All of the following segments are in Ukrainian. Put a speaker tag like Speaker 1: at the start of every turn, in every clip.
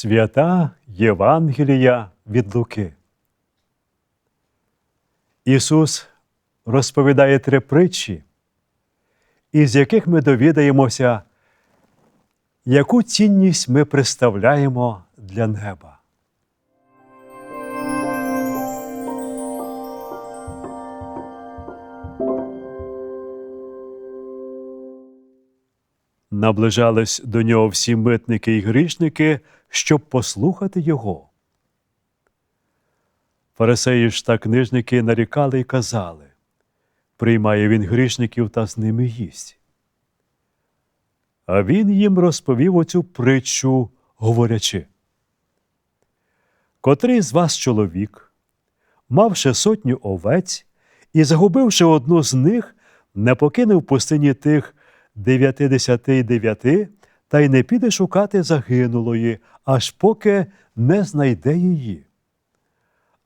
Speaker 1: Свята Євангелія від Луки. Ісус розповідає три притчі, із яких ми довідаємося, яку цінність ми представляємо для неба. Наближались до нього всі митники і грішники, щоб послухати його. Фарисеї ж та книжники нарікали й казали приймає він грішників та з ними їсть. А він їм розповів оцю притчу, говорячи. Котрий з вас чоловік, мавши сотню овець і загубивши одну з них, не покинув пустині тих дев'ятидесяти дев'яти та й не піде шукати загинулої, аж поки не знайде її.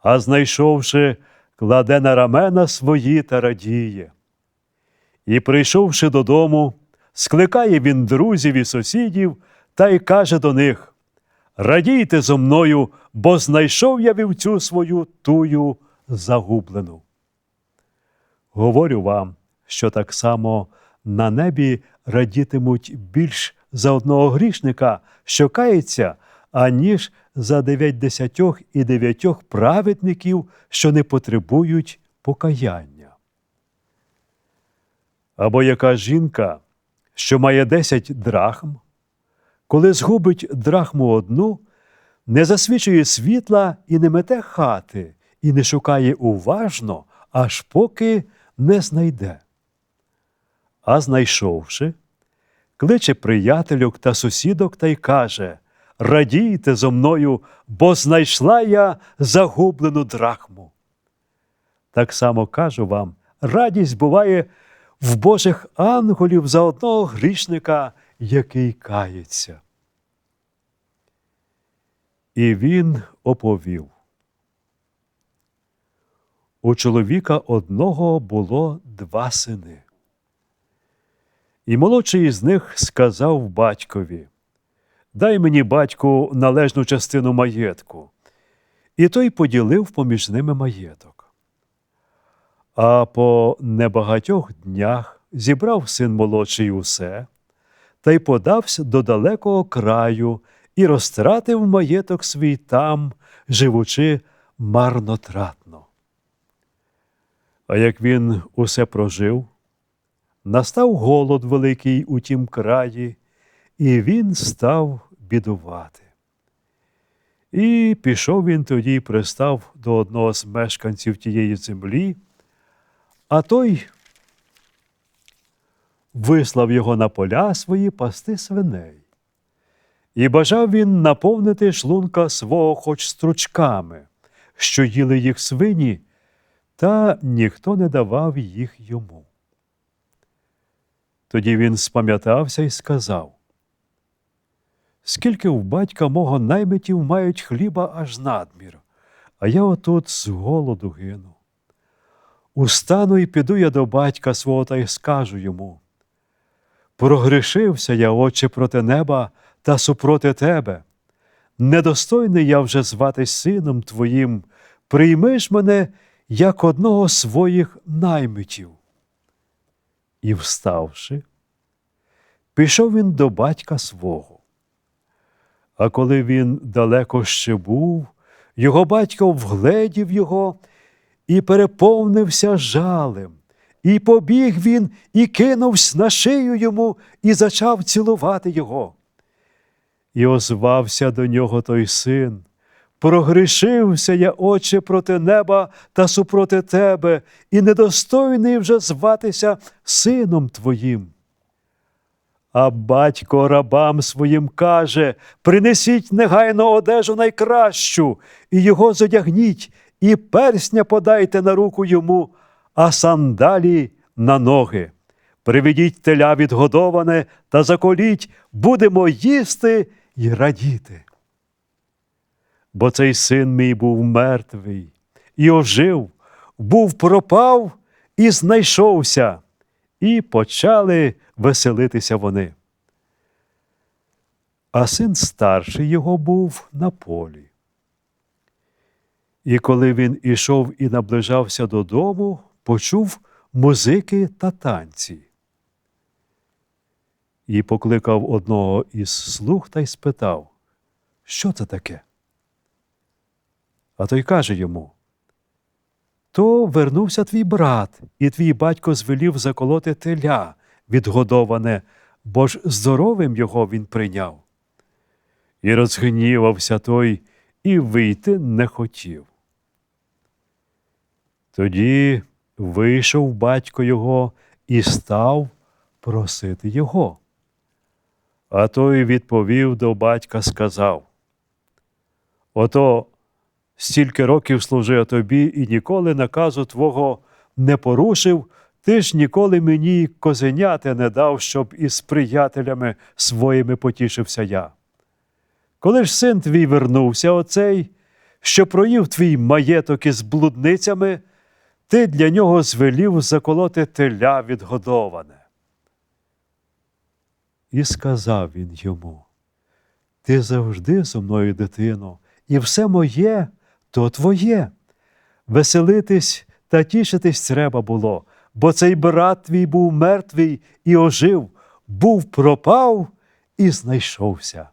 Speaker 1: А знайшовши, кладе на рамена свої та радіє. І, прийшовши додому, скликає він друзів і сусідів та й каже до них: Радійте зо мною, бо знайшов я вівцю свою тую загублену. Говорю вам, що так само на небі радітимуть більш за одного грішника, що кається, аніж за дев'ять десятьох і дев'ятьох праведників, що не потребують покаяння. Або яка жінка, що має десять драхм, коли згубить драхму одну, не засвічує світла і не мете хати, і не шукає уважно, аж поки не знайде. А знайшовши, кличе приятелюк та сусідок та й каже Радійте зо мною, бо знайшла я загублену драхму. Так само кажу вам, радість буває в Божих ангелів за одного грішника, який кається. І він оповів. У чоловіка одного було два сини. І молодший із них сказав батькові Дай мені, батьку, належну частину маєтку. І той поділив поміж ними маєток. А по небагатьох днях зібрав син молодший усе, та й подався до далекого краю і розтратив маєток свій там, живучи марнотратно. А як він усе прожив, настав голод великий у тім краї, і він став бідувати. І пішов він тоді пристав до одного з мешканців тієї землі, а той вислав його на поля свої пасти свиней. І бажав він наповнити шлунка свого хоч стручками, що їли їх свині, та ніхто не давав їх йому. Тоді він спам'ятався і сказав Скільки в батька мого наймитів мають хліба аж надмір, а я отут з голоду гину. Устану і піду я до батька свого та й скажу йому. Прогрішився я, Отче, проти неба та супроти тебе. Недостойний я вже зватись сином твоїм, прийми ж мене як одного своїх наймитів. І, вставши, пішов він до батька свого. А коли він далеко ще був, його батько вгледів його і переповнився жалем, і побіг він і кинувся на шию йому і зачав цілувати його. І озвався до нього той син. Прогрішився я, Отче, проти неба та супроти тебе, і недостойний вже зватися сином твоїм. А батько рабам своїм каже принесіть негайно одежу найкращу, і його зодягніть, і персня подайте на руку йому, а сандалі на ноги. Приведіть теля відгодоване та заколіть, будемо їсти й радіти. Бо цей син мій був мертвий і ожив, був пропав і знайшовся і почали веселитися вони. а син старший його був на полі. І коли він ішов і наближався додому, почув музики та танці. І покликав одного із слуг та й спитав, що це таке? А той каже йому: То вернувся твій брат, і твій батько звелів заколоти теля, відгодоване, бо ж здоровим його він прийняв. І розгнівався той, і вийти не хотів. Тоді вийшов батько його і став просити його. А той відповів до батька, сказав: Ото стільки років служив тобі і ніколи наказу твого не порушив, ти ж ніколи мені козеняти не дав, щоб із приятелями своїми потішився я. Коли ж син твій вернувся, оцей, що проїв твій маєток із блудницями, ти для нього звелів заколоти теля відгодоване. І сказав він йому: Ти завжди зо мною, дитино, і все моє то твоє. Веселитись та тішитись треба було, бо цей брат твій був мертвий і ожив, був пропав і знайшовся.